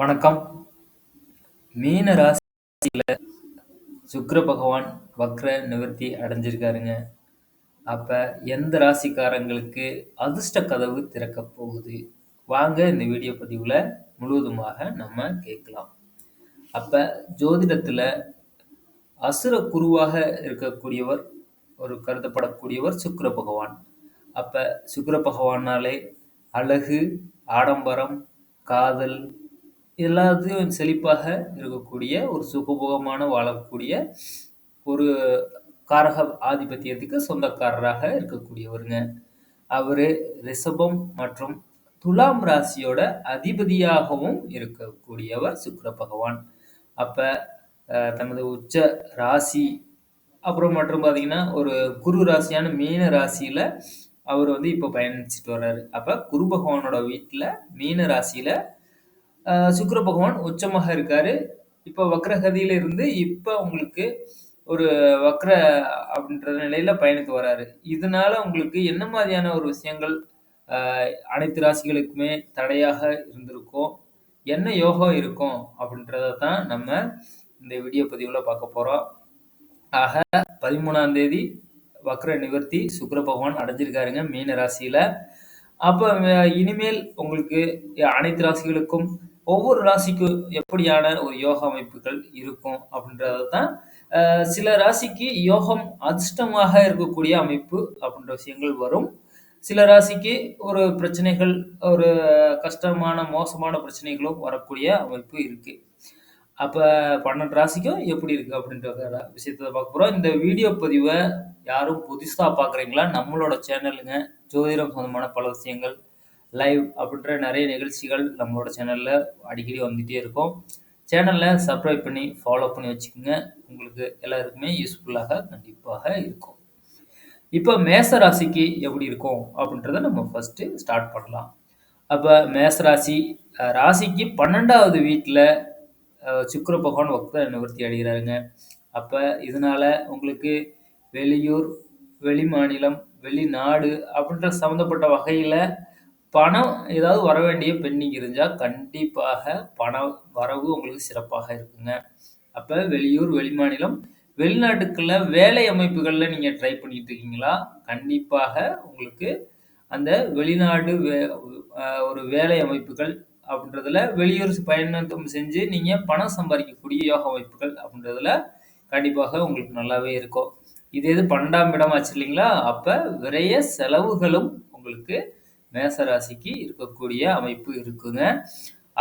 வணக்கம். மீன ராசியில் சுக்கர பகவான் வக்ர நிவர்த்தி அடைஞ்சிருக்காருங்க. அப்போ எந்த ராசிக்காரங்களுக்கு அதிர்ஷ்ட கதவு திறக்க போகுது? வாங்க இந்த வீடியோ பதிவில் முழுவதுமாக நம்ம கேட்கலாம். அப்போ ஜோதிடத்தில் அசுர குருவாக இருக்கக்கூடியவர் ஒரு கருதப்படக்கூடியவர் சுக்கர பகவான். அப்போ சுக்கர பகவானாலே அழகு, ஆடம்பரம், காதல் எல்லாத்தையும் செழிப்பாக இருக்கக்கூடிய ஒரு சுகபோகமான வாழக்கூடிய ஒரு காரக ஆதிபத்தியத்துக்கு சொந்தக்காரராக இருக்கக்கூடியவருங்க. அவர் ரிஷபம் மற்றும் துலாம் ராசியோட அதிபதியாகவும் இருக்கக்கூடியவர் சுக்கர பகவான். அப்போ தனது உச்ச ராசி அப்புறம் மற்றும் பார்த்தீங்கன்னா, ஒரு குரு ராசியான மீன ராசியில் அவர் வந்து இப்போ பயணிச்சுட்டு வர்றாரு. அப்போ குரு பகவானோட வீட்டில் மீன ராசியில் சுக்கர பகவான் உச்சமாக இருக்காரு. இப்போ வக்ரகதியில இருந்து இப்போ உங்களுக்கு ஒரு வக்ர அப்படின்ற நிலையில பயணித்து வராரு. இதனால உங்களுக்கு என்ன மாதிரியான ஒரு விஷயங்கள் அனைத்து ராசிகளுக்குமே தடையாக இருந்திருக்கும்? என்ன யோகம் இருக்கும்? அப்படின்றத தான் நம்ம இந்த வீடியோ பதிவுல பார்க்க போறோம். ஆக 13ஆம் தேதி வக்ர நிவர்த்தி சுக்கர பகவான் அடைஞ்சிருக்காருங்க மீன ராசியில. அப்போ இனிமேல் உங்களுக்கு அனைத்து ராசிகளுக்கும் ஒவ்வொரு ராசிக்கும் எப்படியான ஒரு யோக அமைப்புகள் இருக்கும்? அப்படின்றது தான் சில ராசிக்கு யோகம் அதிர்ஷ்டமாக இருக்கக்கூடிய அமைப்பு அப்படின்ற விஷயங்கள் வரும். சில ராசிக்கு ஒரு பிரச்சனைகள், ஒரு கஷ்டமான, மோசமான பிரச்சனைகளும் வரக்கூடிய அமைப்பு இருக்கு. அப்ப 12 ராசிக்கும் எப்படி இருக்கு? அப்படின்ற விஷயத்த பார்க்க போறோம். இந்த வீடியோ பதிவை யாரும் புதுசா பார்க்குறீங்களா? நம்மளோட சேனலுங்க. ஜோதிடம் சொந்தமான பல விஷயங்கள், லைவ் அப்படின்ற நிறைய நிகழ்ச்சிகள் நம்மளோட சேனலில் அடிக்கடி வந்துகிட்டே இருக்கும். சேனலில் சப்ஸ்கிரைப் பண்ணி, ஃபாலோ பண்ணி வச்சுக்கோங்க உங்களுக்கு எல்லாருக்குமே யூஸ்ஃபுல்லாக கண்டிப்பாக இருக்கும். இப்போ மேச ராசிக்கு எப்படி இருக்கும்? அப்படின்றத நம்ம ஃபஸ்ட்டு ஸ்டார்ட் பண்ணலாம். அப்போ மேச ராசி ராசிக்கு பன்னெண்டாவது வீட்டில் சுக்கர பகவான் வக்ர நிவர்த்தி அடைகிறாருங்க. அப்போ இதனால உங்களுக்கு வெளியூர், வெளிமாநிலம், வெளிநாடு அப்படின்ற சம்மந்தப்பட்ட வகையில் பணம் ஏதாவது வர வேண்டிய பெண்டிங் இருந்தால் கண்டிப்பாக பணம் வரவு உங்களுக்கு சிறப்பாக இருக்குங்க. அப்போ வெளியூர், வெளிமாநிலம், வெளிநாட்டுக்குள்ள வேலை அமைப்புகளில் நீங்கள் ட்ரை பண்ணிட்டு இருக்கீங்களா? கண்டிப்பாக உங்களுக்கு அந்த வெளிநாடு வே ஒரு வேலை அமைப்புகள் அப்படின்றதுல வெளியூர் பயணத்தம் செஞ்சு நீங்கள் பணம் சம்பாதிக்கக்கூடிய யோக அமைப்புகள் அப்படின்றதுல கண்டிப்பாக உங்களுக்கு நல்லாவே இருக்கும். இது எது 12ஆம் இடம் ஆச்சு இல்லைங்களா? அப்போ விரய செலவுகளும் உங்களுக்கு மேச ராசிக்கு இருக்கக்கூடிய அமைப்பு இருக்குங்க.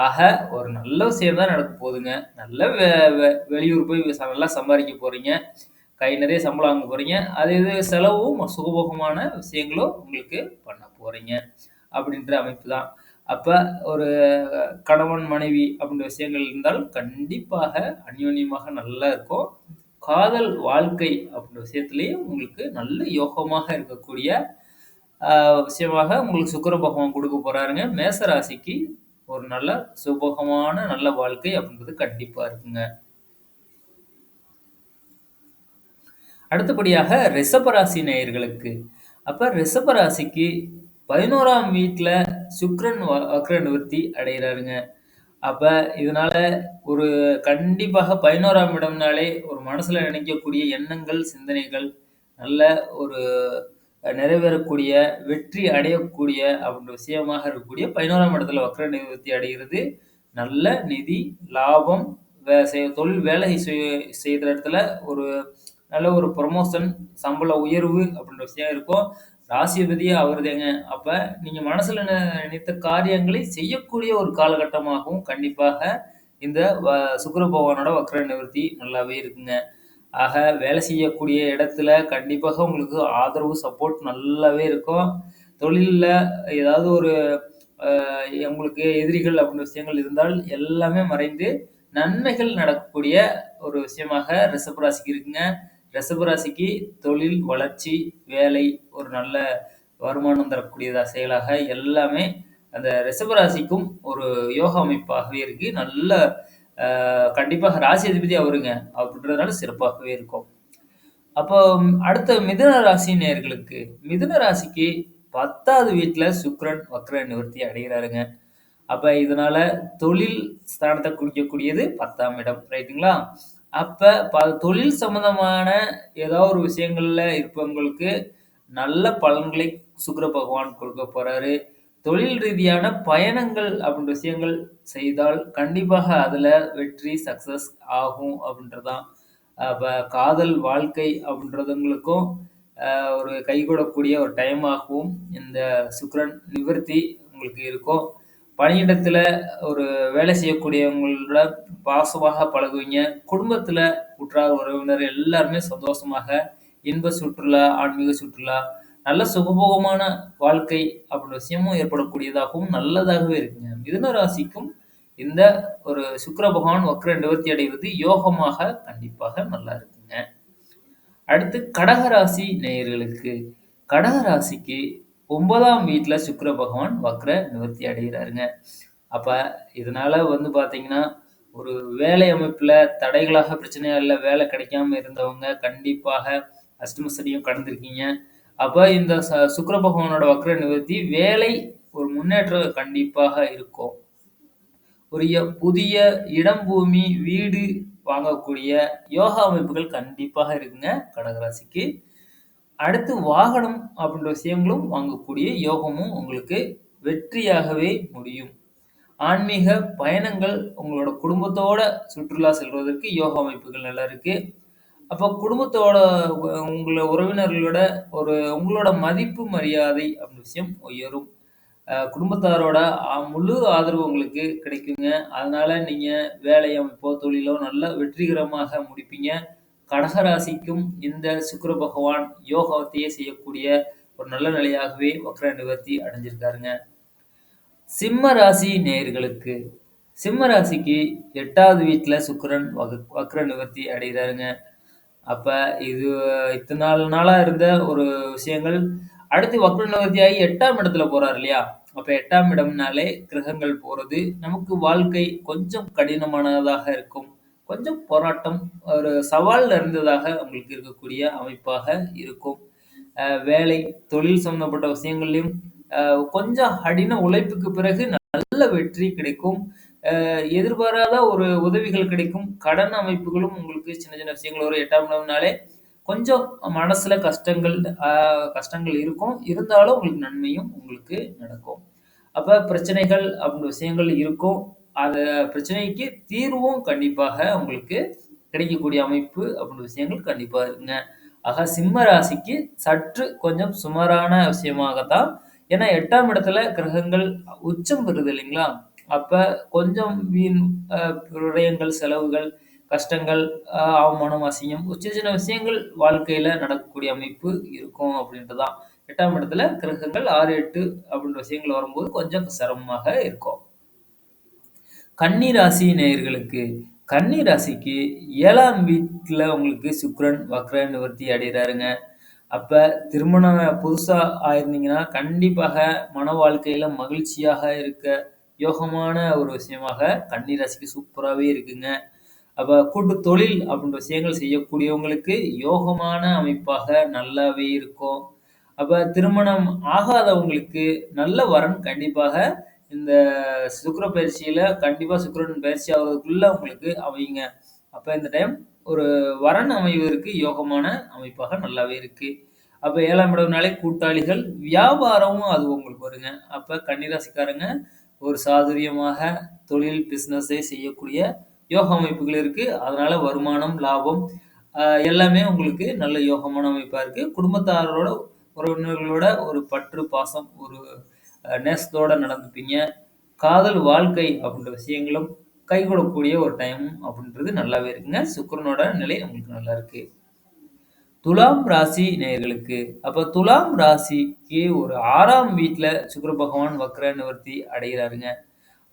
ஆக ஒரு நல்ல விஷயம் தான் நடக்க போகுதுங்க. நல்ல வெ வெ வெளியூர் போய் ச நல்லா சம்பாதிக்க போறீங்க. கை நிறைய சம்பளம் வாங்க போறீங்க. அது இது செலவும் சுகபோகமான விஷயங்களும் உங்களுக்கு பண்ண போறீங்க. அப்படின்ற அமைப்பு தான். அப்ப ஒரு கணவன், மனைவி அப்படின்ற விஷயங்கள் இருந்தால் கண்டிப்பாக அந்யோன்யமாக நல்லா இருக்கும். காதல் வாழ்க்கை அப்படின்ற விஷயத்திலயும் உங்களுக்கு நல்ல யோகமாக இருக்கக்கூடிய விஷயமாக உங்களுக்கு சுக்கர பகவான் கொடுக்க போறாருங்க. மேச ராசிக்கு ஒரு நல்ல சுபகமான நல்ல வாழ்க்கை அப்படின்றது கண்டிப்பா இருக்குங்க. அடுத்தபடியாக ரிஷபராசி நேயர்களுக்கு. அப்ப ரிஷபராசிக்கு பதினோராம் வீட்டில் சுக்ரன் வக்ர நிவர்த்தி அடைகிறாருங்க. அப்போ இதனால ஒரு கண்டிப்பாக 11ஆம் இடம்னாலே ஒரு மனசில் நினைக்கக்கூடிய எண்ணங்கள், சிந்தனைகள் நல்ல ஒரு நிறைவேறக்கூடிய, வெற்றி அடையக்கூடிய அப்படின்ற விஷயமாக இருக்கக்கூடிய 11ஆம் இடத்துல வக்ர நிவர்த்தி அடைகிறது. நல்ல நிதி, லாபம், வே தொழில் வேலை செய் இடத்துல ஒரு நல்ல ஒரு ப்ரொமோஷன் சம்பள உயர்வு அப்படின்ற விஷயம் இருக்கும். ராசிபதியே அவருதேங்க அப்போ நீங்கள் மனசில் ந நினைத்த காரியங்களை செய்யக்கூடிய ஒரு காலகட்டமாகவும் கண்டிப்பாக இந்த வ பகவானோட வக்ர நிவர்த்தி நல்லாவே இருக்குங்க. ஆக வேலை செய்யக்கூடிய இடத்துல கண்டிப்பாக உங்களுக்கு ஆதரவு, சப்போர்ட் நல்லாவே இருக்கும். தொழில்ல ஏதாவது ஒரு அ உங்களுக்கு எதிரிகள் அப்படின்ற விஷயங்கள் இருந்தால் எல்லாமே மறைந்து நன்மைகள் நடக்கக்கூடிய ஒரு விஷயமாக ரிஷப ராசிக்கு இருக்குங்க. ரிஷப ராசிக்கு தொழில் வளர்ச்சி, வேலை, ஒரு நல்ல வருமானம் தரக்கூடியதா செயலாக எல்லாமே அந்த ரிஷப ராசிக்கும் ஒரு யோக அமைப்பாகவே இருக்கு. நல்ல கண்டிப்பாக ராசி அதிபதி அவருங்க. அப்படின்றதுனால சிறப்பாகவே இருக்கும். அப்போ அடுத்த மிதுன ராசி நேர்களுக்கு மிதுன ராசிக்கு பத்தாவது வீட்டில் சுக்ரன் வக்ர நிவர்த்தி அடைகிறாருங்க. அப்போ இதனால தொழில் ஸ்தானத்தை குறிக்கக்கூடியது பத்தாம் இடம் ரைட்டுங்களா அப்போ ப தொழில் சம்பந்தமான ஏதாவது ஒரு விஷயங்களில் இருப்பவங்களுக்கு நல்ல பலன்களை சுக்ர பகவான் கொடுக்க போகிறாரு தொழில் ரீதியான பயணங்கள் அப்படின்ற விஷயங்கள் செய்தால் கண்டிப்பாக அதில் வெற்றி சக்ஸஸ் ஆகும் அப்படின்றதான். இப்போ காதல் வாழ்க்கை அப்படின்றதுங்களுக்கும் ஆஹ் ஒரு கைகூடக்கூடிய ஒரு டைமாகவும் இந்த சுக்கிரன் நிவர்த்தி உங்களுக்கு இருக்கும். பணியிடத்தில் ஒரு வேலை செய்யக்கூடியவங்களோட பாசமாக பழகுவீங்க. குடும்பத்தில் உற்றார் உறவினர் எல்லாருமே சந்தோஷமாக இன்ப சுற்றுலா ஆன்மீக சுற்றுலா நல்ல சுகபோகமான வாழ்க்கை அப்படின்ற விஷயமும் ஏற்படக்கூடியதாகவும் நல்லதாகவே இருக்குங்க. மிதுன ராசிக்கும் இந்த ஒரு சுக்கர பகவான் வக்ர நிவர்த்தி அடைவது யோகமாக கண்டிப்பாக நல்லா இருக்குங்க. அடுத்து கடகராசி நேயர்களுக்கு கடகராசிக்கு ஒன்பதாம் வீட்டில் சுக்கர பகவான் வக்ர நிவர்த்தி அடைகிறாருங்க. அப்போ இதனால வந்து பார்த்தீங்கன்னா ஒரு வேலை அமைப்பில் தடைகளாக பிரச்சனையாக இல்லை வேலை கிடைக்காம இருந்தவங்க கண்டிப்பாக அஷ்டமசனியும் கடந்திருக்கீங்க. அப்போ இந்த ச- சுக்கிர பகவானோட வக்ர நிவர்த்தி வேலை ஒரு முன்னேற்றம் கண்டிப்பாக இருக்கும். ஒரு புதிய இடம் பூமி வீடு வாங்கக்கூடிய யோகா அமைப்புகள் கண்டிப்பாக இருக்குங்க கடகராசிக்கு. அடுத்து வாகனம் அப்படின்ற விஷயங்களும் வாங்கக்கூடிய யோகமும் உங்களுக்கு வெற்றியாகவே முடியும். ஆன்மீக பயணங்கள் உங்களோட குடும்பத்தோட சுற்றுலா செல்வதற்கு யோகா அமைப்புகள் நல்லா இருக்கு. அப்போ குடும்பத்தோட உ- உங்கள உறவினர்களோட ஒரு உங்களோட மதிப்பு மரியாதை அப்படின்ற விஷயம் உயரும். குடும்பத்தாரோட முழு ஆதரவு உங்களுக்கு கிடைக்குங்க. அதனால நீங்க வேலை தொழிலோ நல்ல வெற்றிகரமாக முடிப்பீங்க. கடகராசிக்கும் இந்த சுக்கிர பகவான் யோகத்தையே செய்யக்கூடிய ஒரு நல்ல நிலையாகவே வக்ர நிவர்த்தி அடைஞ்சிருக்காருங்க. சிம்ம ராசி நேயர்களுக்கு சிம்ம ராசிக்கு எட்டாவது வீட்டில் சுக்கிரன் வக- வக்ர நிவர்த்தி அடைகிறாருங்க. அப்ப இது இத்தனை நாள் நாளா இருந்த ஒரு விஷயங்கள். அடுத்து வக்ர நிவர்த்தி எட்டாம் இடத்துல போறாரு இல்லையா? அப்ப எட்டாம் இடம்னாலே கிரகங்கள் போறது நமக்கு வாழ்க்கை கொஞ்சம் கடினமானதாக இருக்கும். கொஞ்சம் போராட்டம் ஒரு சவால் இருந்ததாக உங்களுக்கு இருக்கக்கூடிய அமைப்பாக இருக்கும். அஹ் வேலை தொழில் சம்பந்தப்பட்ட விஷயங்கள்லையும் அஹ் கொஞ்சம் கடின உழைப்புக்கு பிறகு நல்ல வெற்றி கிடைக்கும். எதிர்பாராத ஒரு உதவிகள் கிடைக்கும். கடன் அமைப்புகளும் உங்களுக்கு சின்ன சின்ன விஷயங்கள் ஒரு எட்டாம் இடம்னாலே கொஞ்சம் மனசுல கஷ்டங்கள் கஷ்டங்கள் இருக்கும். இருந்தாலும் உங்களுக்கு நன்மையும் உங்களுக்கு நடக்கும். அப்ப பிரச்சனைகள் அப்படின்ற விஷயங்கள் இருக்கும். அந்த பிரச்சனைக்கு தீர்வும் கண்டிப்பாக உங்களுக்கு கிடைக்கக்கூடிய அமைப்பு அப்படின்ற விஷயங்கள் கண்டிப்பாக இருக்குங்க. ஆக சிம்ம ராசிக்கு சற்று கொஞ்சம் சுமாரான விஷயமாகத்தான். ஏன்னா எட்டாம் இடத்துல கிரகங்கள் உச்சம் பெறுது இல்லைங்களா? அப்ப கொஞ்சம் வீண் அஹ், விரயங்கள் செலவுகள் கஷ்டங்கள் ஆஹ், அவமானம் அசிங்கம் ஒரு சின்ன சின்ன விஷயங்கள் வாழ்க்கையில நடக்கக்கூடிய அமைப்பு இருக்கும் அப்படின்றதான் எட்டாம் இடத்துல கிரகங்கள் ஆறு எட்டு அப்படின்ற விஷயங்கள் வரும்போது கொஞ்சம் சிரமமாக இருக்கும். கன்னி ராசி நேயர்களுக்கு கன்னி ராசிக்கு ஏழாம் வீட்டுல உங்களுக்கு சுக்கிரன் வக்ர நிவர்த்தி அடைகிறாருங்க. அப்ப திருமணம் புதுசா ஆயிருந்தீங்கன்னா கண்டிப்பாக மன வாழ்க்கையில மகிழ்ச்சியாக இருக்க யோகமான ஒரு விஷயமாக கன்னி ராசிக்கு சூப்பராகவே இருக்குங்க. அப்போ கூட்டு தொழில் அப்படின்ற விஷயங்கள் செய்யக்கூடியவங்களுக்கு யோகமான அமைப்பாக நல்லாவே இருக்கும். அப்போ திருமணம் ஆகாதவங்களுக்கு நல்ல வரன் கண்டிப்பாக இந்த சுக்கிர பயிற்சியில் கண்டிப்பாக சுக்கிரன் பயிற்சி ஆகிறதுக்குள்ளே உங்களுக்கு அமையுங்க. அப்போ இந்த டைம் ஒரு வரன் அமைவதற்கு யோகமான அமைப்பாக நல்லாவே இருக்குது அப்போ ஏழாம் இடம்னாலே கூட்டாளிகள் வியாபாரமும் அது உங்களுக்கு வருங்க. அப்போ கன்னிராசிக்காரங்க ஒரு சாதுரியமாக தொழில் பிஸ்னஸை செய்யக்கூடிய யோக அமைப்புகள் இருக்குது அதனால் வருமானம் லாபம் எல்லாமே உங்களுக்கு நல்ல யோகமான அமைப்பாக இருக்குது குடும்பத்தாரோட உறவினர்களோட ஒரு பற்று பாசம் ஒரு நேசத்தோடு நடந்துப்பீங்க. காதல் வாழ்க்கை அப்படின்ற விஷயங்களும் கைகூடக்கூடிய ஒரு டைம் அப்படின்றது நல்லாவே இருக்குங்க. சுக்கிரனோட நிலை உங்களுக்கு நல்லா இருக்குது துலாம் ராசி நேயர்களுக்கு. அப்போ துலாம் ராசிக்கு ஒரு ஆறாம் வீட்டில் சுக்கர பகவான் வக்ர நிவர்த்தி அடைகிறாருங்க.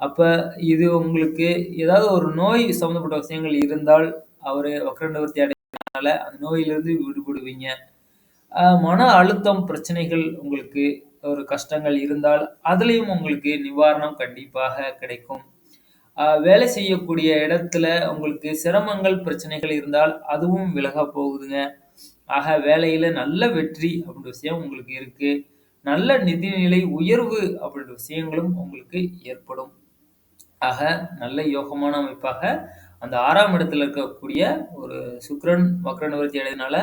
அப்போ இது உங்களுக்கு ஏதாவது ஒரு நோய் சம்மந்தப்பட்ட விஷயங்கள் இருந்தால் அவர் வக்ர நிவர்த்தி அடைகிறதுனால அந்த நோயிலிருந்து விடுபடுவீங்க. மன அழுத்தம் பிரச்சனைகள் உங்களுக்கு ஒரு கஷ்டங்கள் இருந்தால் அதுலேயும் உங்களுக்கு நிவாரணம் கண்டிப்பாக கிடைக்கும். வேலை செய்யக்கூடிய இடத்துல உங்களுக்கு சிரமங்கள் பிரச்சனைகள் இருந்தால் அதுவும் விலக போகுதுங்க. ஆக வேலையில நல்ல வெற்றி அப்படின்ற விஷயம் உங்களுக்கு இருக்கு நல்ல நிதிநிலை உயர்வு அப்படின்ற விஷயங்களும் உங்களுக்கு ஏற்படும் ஆக நல்ல யோகமான அமைப்பாக அந்த ஆறாம் இடத்துல இருக்கக்கூடிய ஒரு சுக்ரன் வக்ர நிவர்த்தி அடையதுனால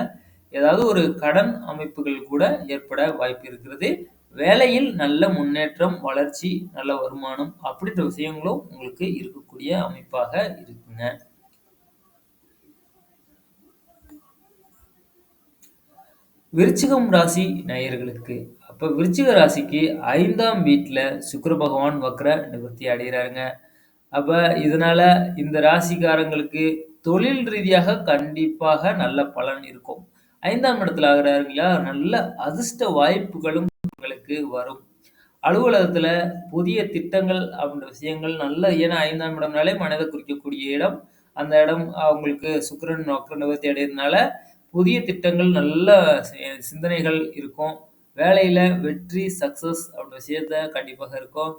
ஏதாவது ஒரு கடன் அமைப்புகள் கூட ஏற்பட வாய்ப்பு இருக்கிறது. வேலையில் நல்ல முன்னேற்றம், வளர்ச்சி, நல்ல வருமானம் அப்படின்ற விஷயங்களும் உங்களுக்கு இருக்கக்கூடிய அமைப்பாக இருக்குங்க. விருச்சிகம் ராசி நேயர்களுக்கு அப்போ விருச்சிக ராசிக்கு ஐந்தாம் வீட்டில் சுக்கர பகவான் வக்ர நிவர்த்தி அடைகிறாருங்க அப்போ இதனால் இந்த ராசிக்காரங்களுக்கு தொழில் ரீதியாக கண்டிப்பாக நல்ல பலன் இருக்கும். ஐந்தாம் இடத்துல ஆகிறாருங்களா நல்ல அதிர்ஷ்ட வாய்ப்புகளும் உங்களுக்கு வரும். அலுவலகத்தில் புதிய திட்டங்கள் அப்படின்ற விஷயங்கள் நல்ல ஏன்னா ஐந்தாம் இடம்னாலே மனதை குறிக்கக்கூடிய இடம். அந்த இடம் அவங்களுக்கு சுக்கரன் நோக்க நிவர்த்தி அடைகிறதுனால புதிய திட்டங்கள் நல்ல சி சிந்தனைகள் இருக்கும். வேலையில வெற்றி, சக்சஸ் அப்படின்ற விஷயத்த கண்டிப்பாக இருக்கும்.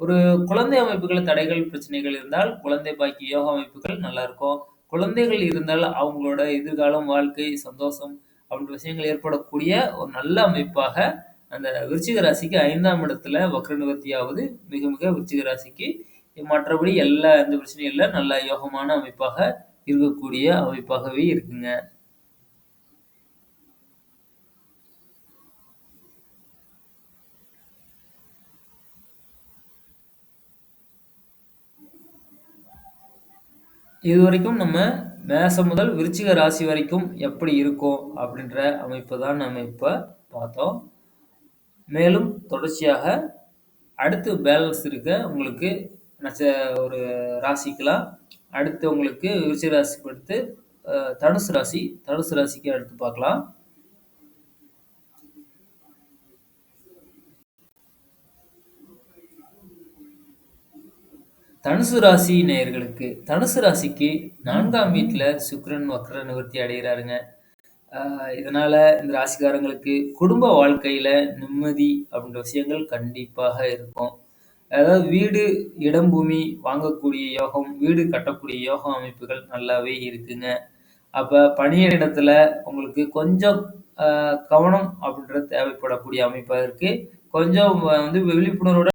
ஒரு குழந்தை அமைப்புகள் தடைகள், பிரச்சனைகள் இருந்தால் குழந்தை பாக்கிய யோக அமைப்புகள் நல்லா இருக்கும். குழந்தைகள் இருந்தால் அவங்களோட எதிர்காலம், வாழ்க்கை, சந்தோஷம் அப்படின்ற விஷயங்கள் ஏற்படக்கூடிய ஒரு நல்ல அமைப்பாக அந்த விருச்சிக ராசிக்கு 5ஆம் இடத்துல வக்ர நிவர்த்தியாவது மிக மிக விருச்சிக ராசிக்கு மற்றபடி எல்லா எந்த பிரச்சனையும் இல்ல. நல்ல யோகமான அமைப்பாக இருக்கக்கூடிய அமைப்பாகவே இருக்குங்க. இதுவரைக்கும் நம்ம மேசம் முதல் விருச்சிக ராசி வரைக்கும் எப்படி இருக்கும் அப்படின்ற அமைப்பு தான் நம்ம இப்போ பார்த்தோம். மேலும் தொடர்ச்சியாக அடுத்து பேலன்ஸ் இருக்க உங்களுக்கு நச்ச ஒரு ராசிக்கலாம் அடுத்து உங்களுக்கு விருச்சிக ராசிக்கு அடுத்து தனுசு ராசி. தனுசு ராசிக்கு அடுத்து பார்க்கலாம். தனுசு ராசி நேயர்களுக்கு தனுசு ராசிக்கு நான்காம் வீட்டில் சுக்ரன் வக்ர நிவர்த்தி அடைகிறாருங்க இதனால் இந்த ராசிக்காரங்களுக்கு குடும்ப வாழ்க்கையில் நிம்மதி அப்படின்ற விஷயங்கள் கண்டிப்பாக இருக்கும். அதாவது வீடு, இடம், பூமி வாங்கக்கூடிய யோகம், வீடு கட்டக்கூடிய யோகம் அமைப்புகள் நல்லாவே இருக்குங்க. அப்போ பணியிடத்துல உங்களுக்கு கொஞ்சம் கவனம் அப்படின்றது தேவைப்படக்கூடிய அமைப்பாக இருக்குது கொஞ்சம் வந்து விழிப்புணர்வோட